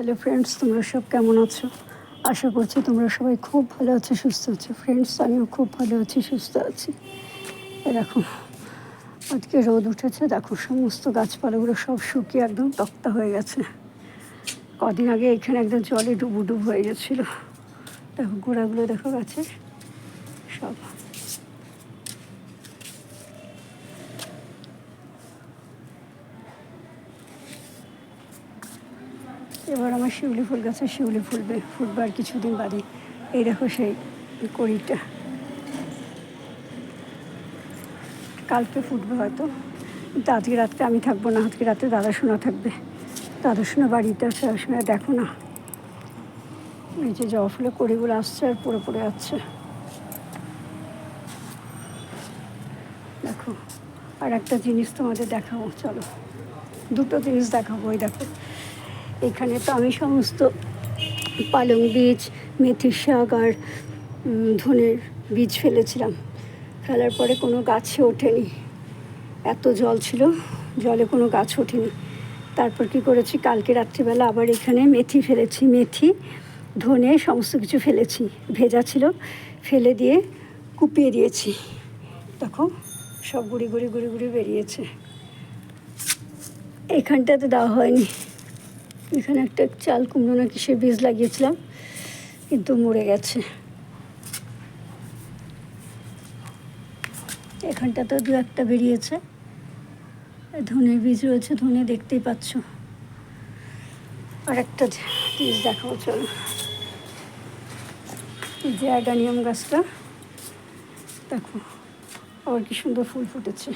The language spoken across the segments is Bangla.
হ্যালো ফ্রেন্ডস তোমরা সব কেমন আছো? আশা করছি তোমরা সবাই খুব ভালো আছো, সুস্থ আছো। ফ্রেন্ডস আমিও খুব ভালো আছি, সুস্থ আছি। এ দেখো, আজকে রোদ উঠেছে। দেখো, সমস্ত গাছপালাগুলো সব শুকিয়ে একদম তক্তা হয়ে গেছে। কদিন আগে এখানে একদম জলে ডুবু ডুব হয়ে গেছিল। দেখো, গোড়াগুলো দেখো গাছের। সব। এবার আমার শিউলি ফুল গাছে শিউলি ফুলবে ফুটবে আর কিছুদিন বাদে। এই দেখো সেই কড়িটা। কালকে ফুটবে হয়তো, কিন্তু আজকে রাত্রে আমি থাকব না, আজকে রাতে দাদা শোনা থাকবে। দাদা শোনা বাড়িতে আছে সময় দেখো না। এই যে জবা ফুলে কড়িগুলো আসছে আর পড়ে পড়ে যাচ্ছে দেখো আর একটা জিনিস তোমাদের দেখাবো, চলো। দুটো জিনিস দেখাবো ওই দেখো। এখানে তো আমি সমস্ত পালং বীজ, মেথির শাক আর ধনের বীজ ফেলেছিলাম। ফেলার পরে কোনো গাছে ওঠেনি। এত জল ছিল, জলে কোনো গাছ ওঠেনি। তারপর কি করেছি? কালকে রাত্রিবেলা আবার এখানে মেথি ফেলেছি। মেথি, ধনে সমস্ত কিছু ফেলেছি। ভেজা ছিল, ফেলে দিয়ে কুপিয়ে দিয়েছি। দেখো, সব গুড়ি গুড়ি গুড়ি গুড়ি বেরিয়েছে। এখানটাতে দেওয়া হয়নি। এখানে একটা চাল কুমড়ো না কিসের বীজ লাগিয়েছিলাম, কিন্তু মরে গেছে। এখানটাতে দু একটা বেরিয়েছে। ধনে বীজ রয়েছে, ধনে দেখতেই পাচ্ছ। আর একটা বীজ দেখাবো, চলো। যে অ্যাডানিয়াম গাছটা, দেখো, আবার কি সুন্দর ফুল ফুটেছে।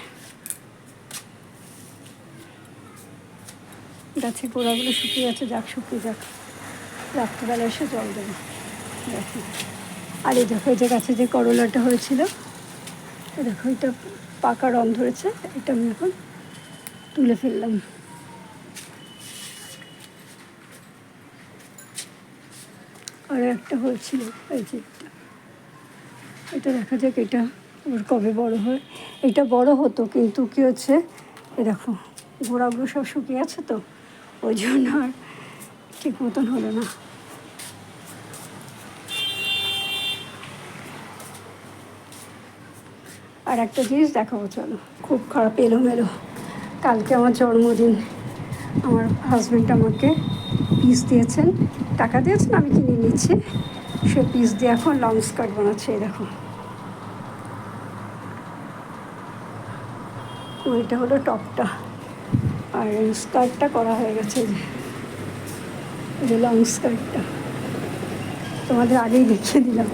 গাছের গোড়াগুলো শুকিয়ে যাচ্ছে যাক, শুকিয়ে যাক। রাত্রিবেলা এসে জল দেবো। আর এই দেখো যে গাছে যে করলাটা হয়েছিল দেখো, এটা পাকা রং ধরেছে, এটা আমি এখন তুলে ফেললাম। আর একটা হয়েছিল, এই যে এটা দেখা যাক, এটা ওর কবে বড় হয়। এটা বড় হতো, কিন্তু কি হচ্ছে, এ দেখো, গোড়াগুলো সব শুকিয়ে আছে তো। ওই জন্য আর ঠিক মতন হলো না। আর একটা জিনিস দেখাবো, চলো। খুব খারাপ এলোমেলো। কালকে আমার জন্মদিন। আমার হাজব্যান্ড আমাকে পিস দিয়েছেন। টাকা দিয়েছেন, আমি কিনে নিচ্ছি। সে পিস দিয়ে এখন লং স্কার্ট বানাচ্ছে দেখো। ওইটা হলো টপটা। আর স্কার্টটা করা হয়ে গেছে যে লং স্কার্টটা। তোমাদের আগেই দেখিয়ে দিলাম।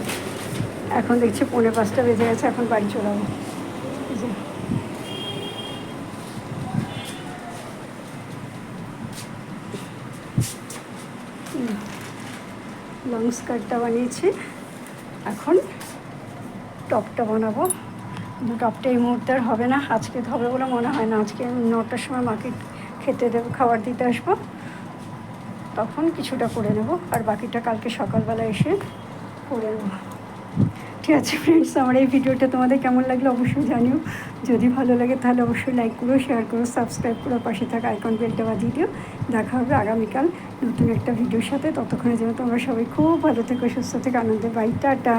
এখন দেখছি পৌনে পাঁচটা বেজে গেছে, এখন বাড়ি চলাবো এই যে। লং স্কার্টটা বানিয়েছি। এখন টপটা বানাবো। টপটা এই মুহূর্তে আর হবে না। আজকে হবে বলে মনে হয় না। আজকে নটার সময় মাকে খেতে দেবো, খাবার দিতে আসব। তখন কিছুটা করে নেব। আর বাকিটা কালকে সকালবেলা এসে করে নেব। ঠিক আছে ফ্রেন্ডস আমার এই ভিডিওটা তোমাদের কেমন লাগল অবশ্যই জানিও। যদি ভালো লাগে তাহলে অবশ্যই লাইক করো শেয়ার করো সাবস্ক্রাইব করো পাশে থাকা আইকন বেলটা বাজিয়ে দিও। দেখা হবে আগামীকাল নতুন একটা ভিডিওর সাথে। ততক্ষণে যেন তোমরা সবাই খুব ভালো থেকো, সুস্থ থেকে, আনন্দে। Bye tata.